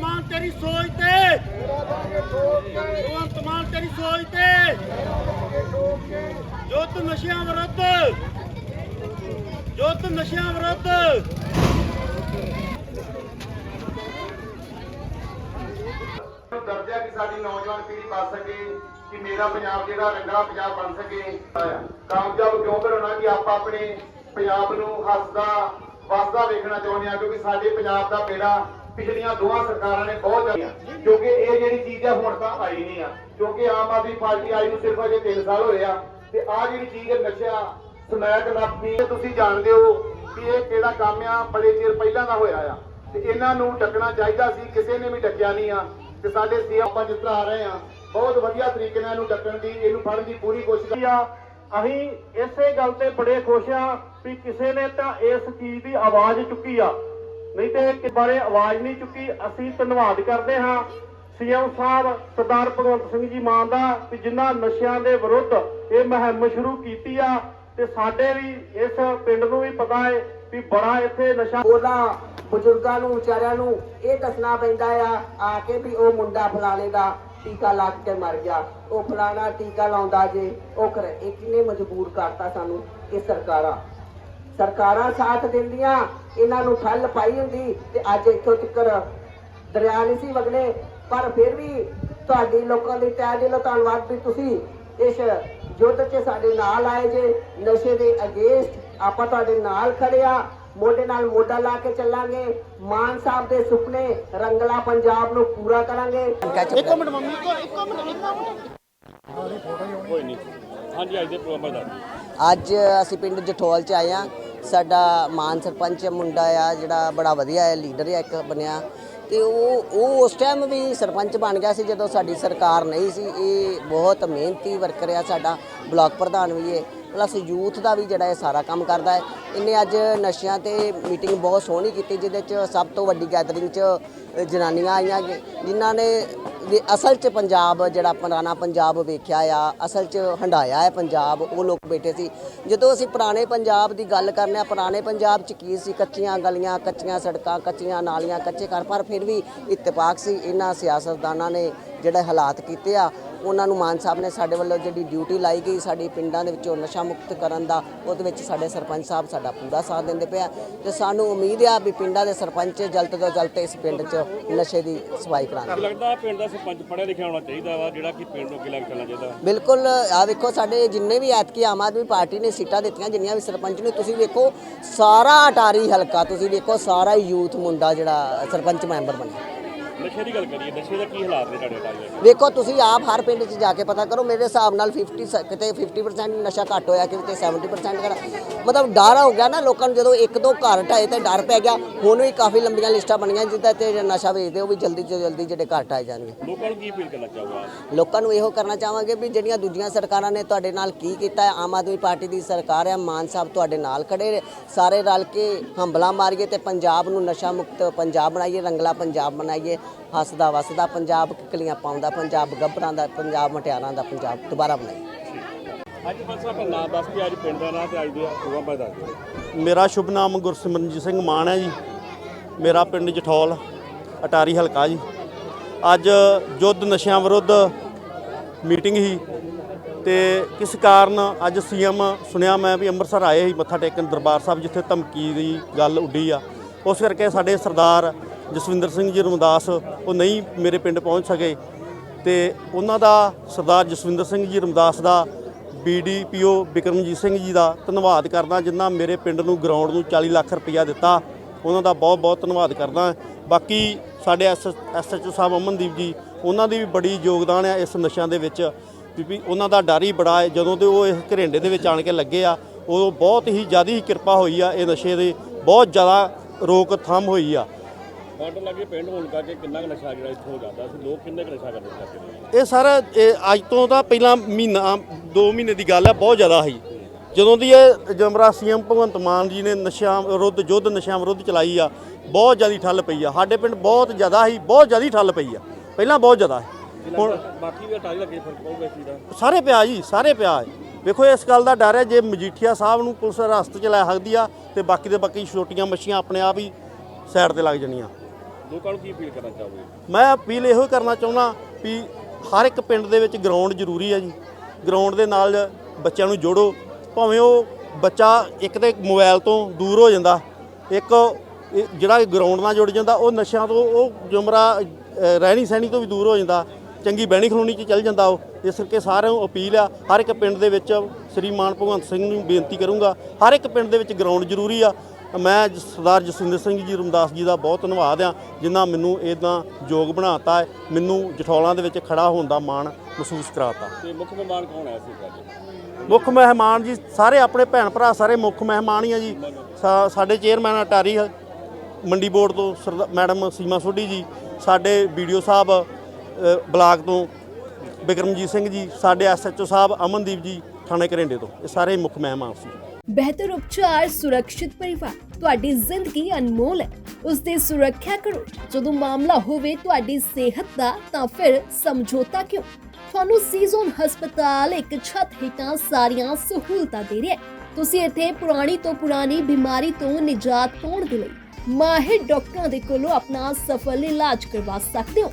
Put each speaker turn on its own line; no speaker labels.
ਮਾਨ ਤੇਰੀ ਸੋਚ ਤੇ। ਭਗਵੰਤ ਮਾਨ ਤੇਰੀ ਸੋਚ ਤੇ। ਜੋਤ ਨਸ਼ਿਆਂ ਵਿਰੁੱਧ। ਜੋਤ ਨਸ਼ਿਆਂ ਵਿਰੁੱਧ।
ਦਰਜਾ ਕਿ ਸਾਡੀ ਨੌਜਵਾਨ ਪੀੜ੍ਹੀ ਬਚ ਸਕੇ ਕਿ ਮੇਰਾ ਪੰਜਾਬ ਜਿਹੜਾ ਰੰਗਲਾ ਪੰਜਾਬ ਬਣ ਸਕੇ। ਕਾਮਯਾਬ ਕਿਉਂ ਬਣਾਉਣਾ ਕਿ ਆਪਾਂ ਆਪਣੇ ਪੰਜਾਬ ਨੂੰ ਹੱਸਦਾ, ਵਸਦਾ ਵੇਖਣਾ ਚਾਹੁੰਦੇ ਆ ਕਿਉਂਕਿ ਸਾਡੇ ਪੰਜਾਬ ਦਾ ਬੇੜਾ ਪਿਛਲੀਆਂ ਦੋਹਾਂ ਸਰਕਾਰਾਂ ਨੇ ਬਹੁਤ ਜ਼ਿਆਦਾ ਕਿਉਂਕਿ ਇਹ ਜਿਹੜੀ ਚੀਜ਼ ਆ ਹੁਣ ਤਾਂ ਆਈ ਨਹੀਂ ਆ। ਕਿਉਂਕਿ ਆਮ ਆਦਮੀ ਪਾਰਟੀ ਆਈ ਨੂੰ ਸਿਰਫ ਅਜੇ 3 ਸਾਲ ਹੋਏ ਆ। ਤੇ ਆ ਜਿਹੜੀ ਚੀਜ਼ ਹੈ ਨਸ਼ਾ, ਸਮੈਕ ਲਾਪੀ ਤੁਸੀਂ ਜਾਣਦੇ ਹੋ ਕਿ ਇਹ ਕਿਹੜਾ ਕੰਮ ਆ, ਬੜੇ ਚਿਰ ਪਹਿਲਾਂ ਦਾ ਹੋਇਆ ਆ। ਤੇ ਇਹਨਾਂ ਨੂੰ ਡੱਕਣਾ ਚਾਹੀਦਾ ਸੀ, ਕਿਸੇ ਨੇ ਵੀ ਡੱਕਿਆ ਨਹੀਂ ਆ। ਤੇ ਸਾਡੇ ਸੀ ਆਪਾਂ ਜਿਸ ਤਰ੍ਹਾਂ ਆ ਰਹੇ ਆ, ਬਹੁਤ ਵਧੀਆ ਤਰੀਕੇ ਨਾਲ ਇਹਨੂੰ ਡੱਕਣ ਦੀ, ਇਹਨੂੰ ਫੜਨ ਦੀ ਪੂਰੀ ਕੋਸ਼ਿਸ਼ ਕੀਤੀ ਆ।
ਅਸੀਂ ਇਸੇ ਗੱਲ ਤੇ ਬੜੇ ਖੁਸ਼ ਆ ਵੀ ਕਿਸੇ ਨੇ ਤਾਂ ਇਸ ਚੀਜ਼ ਦੀ ਆਵਾਜ਼ ਚੁੱਕੀ ਆ। ਨਹੀਂ ਤੇ ਇਸ ਬਾਰੇ ਆਵਾਜ਼ ਨਹੀਂ ਚੁੱਕੀ। ਅਸੀਂ ਧੰਨਵਾਦ ਕਰਦੇ ਹਾਂ ਸੀਐਮ ਸਾਹਿਬ, ਸਰਦਾਰ ਭਗਵੰਤ ਸਿੰਘ ਜੀ ਮਾਨ ਦਾ, ਵੀ ਜਿਨ੍ਹਾਂ ਨਸ਼ਿਆਂ ਦੇ ਵਿਰੁੱਧ ਇਹ ਮੁਹਿੰਮ ਸ਼ੁਰੂ ਕੀਤੀ ਆ। ਤੇ ਸਾਡੇ ਵੀ ਇਸ ਪਿੰਡ ਨੂੰ ਵੀ ਪਤਾ ਹੈ ਵੀ ਬੜਾ ਇੱਥੇ ਨਸ਼ਾ
ਉਹਨਾਂ ਬਜ਼ੁਰਗਾਂ ਨੂੰ, ਵਿਚਾਰਿਆਂ ਨੂੰ ਇਹ ਦੱਸਣਾ ਪੈਂਦਾ ਆ ਆ ਕੇ ਵੀ ਉਹ ਮੁੰਡਾ ਫਲਾਣੇ ਦਾ ਟੀਕਾ ਲੱਗ ਕੇ ਮਰ ਗਿਆ। ਉਹ ਫਲਾਣਾ ਟੀਕਾ ਲਾਉਂਦਾ ਜੇ, ਉਹ ਕਰ। ਇਹ ਕਿਨੇ ਮਜਬੂਰ ਕਰਤਾ ਸਾਨੂੰ ਇਹ ਸਰਕਾਰਾਂ। ਸਰਕਾਰਾਂ ਸਾਥ ਦਿੰਦੀਆਂ ਇਹਨਾਂ ਨੂੰ ਠੱਲ ਪਾਈ ਹੁੰਦੀ ਤੇ ਅੱਜ ਇੱਥੋਂ ਤੱਕ ਦਰਿਆ ਨਹੀਂ ਸੀ ਵਗਨੇ ਪਰ ਫਿਰ ਵੀ ਤੁਹਾਡੀ ਲੋਕਾਂ ਦੀ ਤਹਿ ਦਿਲੋਂ ਧੰਨਵਾਦ ਵੀ ਤੁਸੀਂ ਇਸ ਯੁੱਧ 'ਚ ਸਾਡੇ ਨਾਲ ਆਏ ਜੇ ਨਸ਼ੇ ਦੇ ਅਗੇਂਸਟ ਆਪਾਂ ਤੁਹਾਡੇ ਨਾਲ ਖੜੇ ਆ। ਮੋਢੇ ਨਾਲ ਮੋਢਾ ਲਾ ਕੇ ਚੱਲਾਂਗੇ। ਮਾਨ ਸਾਹਿਬ ਦੇ ਸੁਪਨੇ ਰੰਗਲਾ ਪੰਜਾਬ ਨੂੰ ਪੂਰਾ ਕਰਾਂਗੇ।
ਇੱਕ ਮਿੰਟ ਮੰਮੀ ਇੱਕੋ ਇੱਕੋ ਮਿੰਟ ਇੱਕੋ ਮਿੰਟ। ਕੋਈ ਨਹੀਂ। ਹਾਂਜੀ ਅੱਜ ਦੇ ਪ੍ਰੋਗਰਾਮ ਦਾ।
ਅੱਜ ਅਸੀਂ ਪਿੰਡ ਜਠੋਲ ਚ ਆਏ ਆ ਸਾਡਾ ਮਾਨ ਸਰਪੰਚ ਮੁੰਡਾ ਆ, ਜਿਹੜਾ ਬੜਾ ਵਧੀਆ ਹੈ ਲੀਡਰ ਹੈ ਇੱਕ ਬਣਿਆ। ਤੇ ਉਹ ਉਹ ਉਸ ਟਾਈਮ ਵੀ ਸਰਪੰਚ ਬਣ ਗਿਆ ਸੀ, ਜਦੋਂ ਸਾਡੀ ਸਰਕਾਰ ਨਹੀਂ ਸੀ। ਇਹ ਬਹੁਤ ਮਿਹਨਤੀ ਵਰਕਰ ਆ ਸਾਡਾ, ਬਲਾਕ ਪ੍ਰਧਾਨ ਵੀ ਹੈ ਪਲੱਸ ਯੂਥ ਦਾ ਵੀ ਜਿਹੜਾ ਇਹ ਸਾਰਾ ਕੰਮ ਕਰਦਾ ਹੈ। ਇਹਨੇ ਅੱਜ ਨਸ਼ਿਆਂ ਤੇ ਮੀਟਿੰਗ ਬਹੁਤ ਸੋਹਣੀ ਕੀਤੀ, ਜਿਹਦੇ ਚ ਸਭ ਤੋਂ ਵੱਡੀ ਗੈਦਰਿੰਗ ਚ ਜਨਾਨੀਆਂ ਆਈਆਂ ਕਿ- ਜਿਨ੍ਹਾਂ ਨੇ ਵੀ ਅਸਲ 'ਚ ਪੰਜਾਬ ਜਿਹੜਾ ਪੁਰਾਣਾ ਪੰਜਾਬ ਵੇਖਿਆ ਆ, ਅਸਲ 'ਚ ਹੰਡਾਇਆ ਹੈ ਪੰਜਾਬ, ਉਹ ਲੋਕ ਬੈਠੇ ਸੀ। ਜਦੋਂ ਅਸੀਂ ਪੁਰਾਣੇ ਪੰਜਾਬ ਦੀ ਗੱਲ ਕਰਨੇ ਆ, ਪੁਰਾਣੇ ਪੰਜਾਬ 'ਚ ਕੀ ਸੀ? ਕੱਚੀਆਂ ਗਲੀਆਂ, ਕੱਚੀਆਂ ਸੜਕਾਂ, ਕੱਚੀਆਂ ਨਾਲੀਆਂ, ਕੱਚੇ ਘਰ, ਪਰ ਫਿਰ ਵੀ ਇਤਫਾਕ ਸੀ। ਇਹਨਾਂ ਸਿਆਸਤਦਾਨਾਂ ਨੇ ਜਿਹੜੇ ਹਾਲਾਤ ਕੀਤੇ ਆ ਉਹਨਾਂ ਨੂੰ ਮਾਨ ਸਾਹਿਬ ਨੇ ਸਾਡੇ ਵੱਲੋਂ ਜਿਹੜੀ ਡਿਊਟੀ ਲਾਈ ਗਈ ਸਾਡੀ ਪਿੰਡਾਂ ਦੇ ਵਿੱਚੋਂ ਨਸ਼ਾ ਮੁਕਤ ਕਰਨ ਦਾ ਉਹਦੇ ਵਿੱਚ ਸਾਡੇ ਸਰਪੰਚ ਸਾਹਿਬ ਸਾਡਾ ਪੂਰਾ ਸਾਥ ਦਿੰਦੇ ਪਿਆ ਤੇ ਸਾਨੂੰ ਉਮੀਦ ਆ ਵੀ ਪਿੰਡਾਂ ਦੇ ਸਰਪੰਚ ਜਲਦ ਤੋਂ ਜਲਦ ਇਸ ਪਿੰਡ 'ਚ ਨਸ਼ੇ ਦੀ ਸਫ਼ਾਈ ਕਰਾਉਣਗੇ
ਲੱਗਦਾ ਪਿੰਡ ਦਾ ਸਰਪੰਚ ਪੜ੍ਹਿਆ ਲਿਖਿਆ ਹੋਣਾ ਚਾਹੀਦਾ ਵਾ ਜਿਹੜਾ ਕਿ ਪਿੰਡ ਨੂੰ ਅੱਗੇ ਚੱਲਣਾ ਚਾਹੀਦਾ
ਬਿਲਕੁਲ ਆ ਵੇਖੋ ਸਾਡੇ ਜਿੰਨੇ ਵੀ ਐਤਕੀ ਆਮ ਆਦਮੀ ਪਾਰਟੀ ਨੇ ਸੀਟਾਂ ਦਿੱਤੀਆਂ ਜਿੰਨੀਆਂ ਵੀ ਸਰਪੰਚ ਨੇ ਤੁਸੀਂ ਵੇਖੋ ਸਾਰਾ ਅਟਾਰੀ ਹਲਕਾ ਤੁਸੀਂ ਵੇਖੋ ਸਾਰਾ ਯੂਥ ਮੁੰਡਾ ਜਿਹੜਾ ਸਰਪੰਚ ਮੈਂਬਰ ਬਣਿਆ।
ਨਸ਼ੇ ਦੀ ਗੱਲ ਕਰੀਏ ਨਸ਼ੇ ਦਾ ਕੀ ਹਾਲਾਤ ਨੇ ਤੁਹਾਡੇ ਟਾਈਮ ਦੇ
ਵੇਖੋ ਤੁਸੀਂ ਆਪ ਹਰ ਪਿੰਡ 'ਚ ਜਾ ਕੇ ਪਤਾ ਕਰੋ ਮੇਰੇ ਹਿਸਾਬ ਨਾਲ 50 ਸ- ਕਿਤੇ 50% ਨਸ਼ਾ ਘੱਟ ਹੋਇਆ ਕਿਤੇ 70% ਕਰ ਮਤਲਬ ਡਰ ਹੋ ਗਿਆ ਨਾ ਲੋਕਾਂ ਨੂੰ ਜਦੋਂ ਇੱਕ ਦੋ ਘਰ ਢਾਏ ਤੇ ਡਰ ਪੈ ਗਿਆ ਹੁਣ ਵੀ ਕਾਫੀ ਲੰਬੀਆਂ ਲਿਸਟਾਂ ਬਣੀਆਂ ਜਿੱਦਾਂ ਤੇ ਨਸ਼ਾ ਵੇਚਦੇ ਉਹ ਵੀ ਜਲਦੀ ਤੋਂ ਜਲਦੀ ਜਿਹੜੇ ਘਰ ਢਾਏ ਜਾਣਗੇ।
ਲੋਕਾਂ ਨੂੰ ਕੀ ਅਪੀਲ ਕਰਨਾ ਚਾਹੂਗਾ
ਲੋਕਾਂ ਨੂੰ ਇਹੋ ਕਰਨਾ ਚਾਹਾਂਗੇ ਵੀ ਜਿਹੜੀਆਂ ਦੂਜੀਆਂ ਸਰਕਾਰਾਂ ਨੇ ਤੁਹਾਡੇ ਨਾਲ ਕੀ ਕੀਤਾ ਹੈ ਆਮ ਆਦਮੀ ਪਾਰਟੀ ਦੀ ਸਰਕਾਰ ਹੈ ਮਾਨ ਸਾਹਿਬ ਤੁਹਾਡੇ ਨਾਲ ਖੜੇ ਨੇ। ਸਾਰੇ ਰਲ ਕੇ ਹੰਬਲਾ ਮਾਰੀਏ ਤੇ ਪੰਜਾਬ ਨੂੰ ਨਸ਼ਾ ਮੁਕਤ ਪੰਜਾਬ ਬਣਾਈਏ ਰੰਗਲਾ ਪੰਜਾਬ ਬਣਾਈਏ ਹੱਸਦਾ ਵਸਦਾ ਪੰਜਾਬ ਕਿਕਲੀਆਂ ਪਾਉਂਦਾ ਪੰਜਾਬ ਗੱਭਰਾਂ ਦਾ ਪੰਜਾਬ ਮਟਿਆਰਾਂ ਦਾ ਪੰਜਾਬ ਦੁਬਾਰਾ ਬਣਾਈਏ
ਅੱਜ ਬਸ ਆਪਣਾ ਨਾਮ ਦੱਸ ਕੇ ਅੱਜ ਪਿੰਡ ਦਾ ਨਾਮ ਤੇ ਅੱਜ ਦੇ ਪ੍ਰੋਗਰਾਮ ਬਾਰੇ ਦੱਸ ਦਿਓ।
ਮੇਰਾ ਸ਼ੁਭ ਨਾਮ ਗੁਰਸਿਮਰਨਜੀਤ ਸਿੰਘ ਮਾਨ ਹੈ ਜੀ। ਮੇਰਾ ਪਿੰਡ ਜਠੌਲ ਅਟਾਰੀ ਹਲਕਾ ਜੀ। ਅੱਜ ਯੁੱਧ ਨਸ਼ਿਆਂ ਵਿਰੁੱਧ ਮੀਟਿੰਗ ਸੀ ਤੇ ਕਿਸ ਕਾਰਨ ਅੱਜ ਸੀਐਮ ਸੁਣਿਆ ਮੈਂ ਵੀ ਅੰਮ੍ਰਿਤਸਰ ਆਏ ਸੀ ਮੱਥਾ ਟੇਕਣ ਦਰਬਾਰ ਸਾਹਿਬ ਜਿੱਥੇ ਧਮਕੀ ਦੀ ਗੱਲ ਉੱਡੀ ਆ। ਉਸ ਕਰਕੇ ਸਾਡੇ ਸਰਦਾਰ ਜਸਵਿੰਦਰ ਸਿੰਘ ਜੀ ਰਮਦਾਸ, ਉਹ ਨਹੀਂ ਮੇਰੇ ਪਿੰਡ ਪਹੁੰਚ ਸਕੇ। ਤੇ ਉਹਨਾਂ ਦਾ ਸਰਦਾਰ ਜਸਵਿੰਦਰ ਸਿੰਘ ਜੀ ਰਮਦਾਸ ਦਾ ਬੀਡੀਪੀਓ ਬਿਕਰਮਜੀਤ ਸਿੰਘ ਜੀ ਦਾ ਧੰਨਵਾਦ ਕਰਦਾ ਜਿਨ੍ਹਾਂ ਮੇਰੇ ਪਿੰਡ ਨੂੰ ਗਰਾਊਂਡ ਨੂੰ 40 ਲੱਖ ਰੁਪਈਆ ਦਿੱਤਾ। ਉਹਨਾਂ ਦਾ ਬਹੁਤ ਬਹੁਤ ਧੰਨਵਾਦ ਕਰਦਾ। ਬਾਕੀ ਸਾਡੇ ਐਸਐਚਓ ਸਾਹਿਬ ਅਮਨਦੀਪ ਜੀ, ਉਹਨਾਂ ਦੀ ਵੀ ਬੜੀ ਯੋਗਦਾਨ ਹੈ ਇਸ ਨਸ਼ਿਆਂ ਦੇ ਵਿੱਚ। ਵੀ ਉਹਨਾਂ ਦਾ ਡਰ ਹੀ ਬੜਾ ਹੈ, ਜਦੋਂ ਤੇ ਉਹ ਇਸ ਘਰੇਂਡੇ ਦੇ ਵਿੱਚ ਆਣ ਕੇ ਲੱਗੇ ਆ, ਉਦੋਂ ਬਹੁਤ ਹੀ ਜ਼ਿਆਦਾ ਹੀ ਕਿਰਪਾ ਹੋਈ ਆ, ਇਹ ਨਸ਼ੇ ਦੇ ਬਹੁਤ ਜ਼ਿਆਦਾ ਰੋਕਥਾਮ ਹੋਈ ਆ।
ਬਾਰਡਰ ਲੱਗੇ ਪਿੰਡ ਹੋਣ ਕਰਕੇ ਕਿੰਨਾ ਕੁ ਨਸ਼ਾ ਜਿਹੜਾ ਇੱਥੋਂ ਜਾਂਦਾ ਸੀ ਲੋਕ ਕਿੰਨੇ ਕੁ ਨਸ਼ਾ ਕਰਦੇ ਸੀ ਇੱਥੇ ਦੇ?
ਇਹ ਸਰ ਇਹ ਅੱਜ ਤੋਂ ਤਾਂ ਪਹਿਲਾਂ ਮਹੀਨਾ 2 ਮਹੀਨੇ ਦੀ ਗੱਲ ਹੈ ਬਹੁਤ ਜ਼ਿਆਦਾ ਸੀ। ਜਦੋਂ ਦੀ ਇਹ ਜਮਰਾ ਸੀਐਮ ਭਗਵੰਤ ਮਾਨ ਜੀ ਨੇ ਨਸ਼ਿਆਂ ਵਿਰੁੱਧ ਯੁੱਧ ਨਸ਼ਿਆਂ ਵਿਰੁੱਧ ਚਲਾਈ ਆ ਬਹੁਤ ਜ਼ਿਆਦਾ ਠੱਲ ਪਈ ਆ। ਸਾਡੇ ਪਿੰਡ ਬਹੁਤ ਜ਼ਿਆਦਾ ਹੀ ਬਹੁਤ ਜ਼ਿਆਦਾ ਠੱਲ ਪਈ ਆ। ਪਹਿਲਾਂ ਬਹੁਤ ਜ਼ਿਆਦਾ ਸੀ। ਹੁਣ
ਬਾਕੀ ਵੀ ਅਟਾਰੀ ਲੱਗੇ ਫ਼ਰਕ ਪਊਗਾ ਇਸ ਚੀਜ਼ ਦਾ?
ਸਾਰੇ ਪਿਆ ਜੀ ਸਾਰੇ ਪਿਆ ਹੈ। ਵੇਖੋ ਇਸ ਗੱਲ ਦਾ ਡਰ ਹੈ ਜੇ ਮਜੀਠੀਆ ਸਾਹਿਬ ਨੂੰ ਪੁਲਿਸ ਰਸਤ ਚ ਲੈ ਸਕਦੀ ਆ ਤੇ ਬਾਕੀ ਦੇ ਬਾਕੀ ਛੋਟੀਆਂ ਮੱਛੀਆਂ ਆਪਣੇ ਆਪ ਹੀ ਸਾਈਡ ਤੇ ਲੱਗ ਜਾਣੀਆਂ।
ਲੋਕਾਂ ਨੂੰ ਕੀ ਅਪੀਲ ਕਰਨਾ ਚਾਹੋਗੇ?
ਮੈਂ ਅਪੀਲ ਇਹੋ ਕਰਨਾ ਚਾਹੁੰਦਾ ਵੀ ਹਰ ਇੱਕ ਪਿੰਡ ਦੇ ਵਿੱਚ ਗਰਾਊਂਡ ਜ਼ਰੂਰੀ ਹੈ ਜੀ। ਗਰਾਊਂਡ ਦੇ ਨਾਲ ਬੱਚਿਆਂ ਨੂੰ ਜੋੜੋ। ਭਾਵੇਂ ਉਹ ਬੱਚਾ ਇੱਕ ਤੇ ਮੋਬਾਈਲ ਤੋਂ ਦੂਰ ਹੋ ਜਾਂਦਾ, ਇੱਕ ਜਿਹੜਾ ਗਰਾਊਂਡ ਨਾਲ ਜੁੜ ਜਾਂਦਾ, ਉਹ ਨਸ਼ਿਆਂ ਤੋਂ ਉਹ ਜੁਮਰਾ ਰਹਿਣੀ ਸਹਿਣੀ ਤੋਂ ਵੀ ਦੂਰ ਹੋ ਜਾਂਦਾ। ਚੰਗੀ ਬਹਿਣੀ ਖਲੋਣੀ 'ਚ ਚੱਲ ਜਾਂਦਾ ਉਹ। ਇਸ ਕਰਕੇ ਸਾਰਿਆਂ ਨੂੰ ਅਪੀਲ ਆ ਹਰ ਇੱਕ ਪਿੰਡ ਦੇ ਵਿੱਚ ਸ੍ਰੀਮਾਨ ਭਗਵੰਤ ਸਿੰਘ ਨੂੰ ਬੇਨਤੀ ਕਰੂੰਗਾ ਹਰ ਇੱਕ ਪਿੰਡ ਦੇ ਵਿੱਚ ਗਰਾਊਂਡ ਜ਼ਰੂਰੀ ਆ। ਮੈਂ ਸਰਦਾਰ ਜਸਵਿੰਦਰ ਸਿੰਘ ਜੀ ਰਮਦਾਸ ਜੀ ਦਾ ਬਹੁਤ ਧੰਨਵਾਦ ਆ ਜਿਨ੍ਹਾਂ ਮੈਨੂੰ ਇਦਾਂ ਯੋਗ ਬਣਾਤਾ ਹੈ ਮੈਨੂੰ ਜਠੌਲਾਂ ਦੇ ਵਿੱਚ ਖੜਾ ਹੋਣ ਦਾ ਮਾਣ ਮਹਿਸੂਸ ਕਰਾਤਾ।
ਤੇ ਮੁੱਖ ਮਹਿਮਾਨ ਕੌਣ ਆਇਆ ਸੀ ਅੱਜ
ਮੁੱਖ ਮਹਿਮਾਨ ਜੀ ਸਾਰੇ ਆਪਣੇ ਭੈਣ ਭਰਾ ਸਾਰੇ ਮੁੱਖ ਮਹਿਮਾਨ ਹੀ ਆ ਜੀ। ਸਾਡੇ ਚੇਅਰਮੈਨ ਅਟਾਰੀ ਮੰਡੀ ਬੋਰਡ ਤੋਂ ਮੈਡਮ ਸੀਮਾ ਸੋਢੀ ਜੀ ਸਾਡੇ ਵੀਡੀਓ ਸਾਹਿਬ ਬਲਾਕ ਤੋਂ ਬਿਕਰਮਜੀਤ ਸਿੰਘ ਜੀ, ਸਾਡੇ ਐਸਐਚਓ ਸਾਹਿਬ, ਅਮਨਦੀਪ ਜੀ, ਥਾਣੇ ਘਰਿੰਡੇ ਤੋਂ। ਇਹ ਸਾਰੇ ਮੁੱਖ ਮਹਿਮਾਨ ਸੀ।
ਬਿਹਤਰ ਉਪਚਾਰ, ਸੁਰੱਖਿਅਤ ਪਰਿਵਾਰ। ਤੁਹਾਡੀ ਜ਼ਿੰਦਗੀ ਅਨਮੋਲ ਹੈ। ਉਸ ਦੀ ਸੁਰੱਖਿਆ ਕਰੋ। ਜਦੋਂ ਮਾਮਲਾ ਹੋਵੇ ਤੁਹਾਡੀ ਸਿਹਤ ਦਾ, ਤਾਂ ਫਿਰ ਸਮਝੌਤਾ ਕਿਉਂ? ਤੁਹਾਨੂੰ ਸੀਜ਼ਨ ਹਸਪਤਾਲ ਇੱਕ ਛੱਤ ਹੇਠਾਂ ਸਾਰੀਆਂ ਸਹੂਲਤਾਂ ਦੇ ਰਿਹਾ ਤੁਸੀਂ ਇੱਥੇ ਪੁਰਾਣੀ ਤੋਂ ਪੁਰਾਣੀ ਬਿਮਾਰੀ ਤੋਂ ਨਿਜਾਤ ਪਾਉਣ ਦੇ ਲਈ ਮਾਹਿਰ ਡਾਕਟਰਾਂ ਦੇ ਕੋਲੋਂ ਆਪਣਾ ਸਫਲ ਇਲਾਜ ਕਰਵਾ ਸਕਦੇ ਹੋ।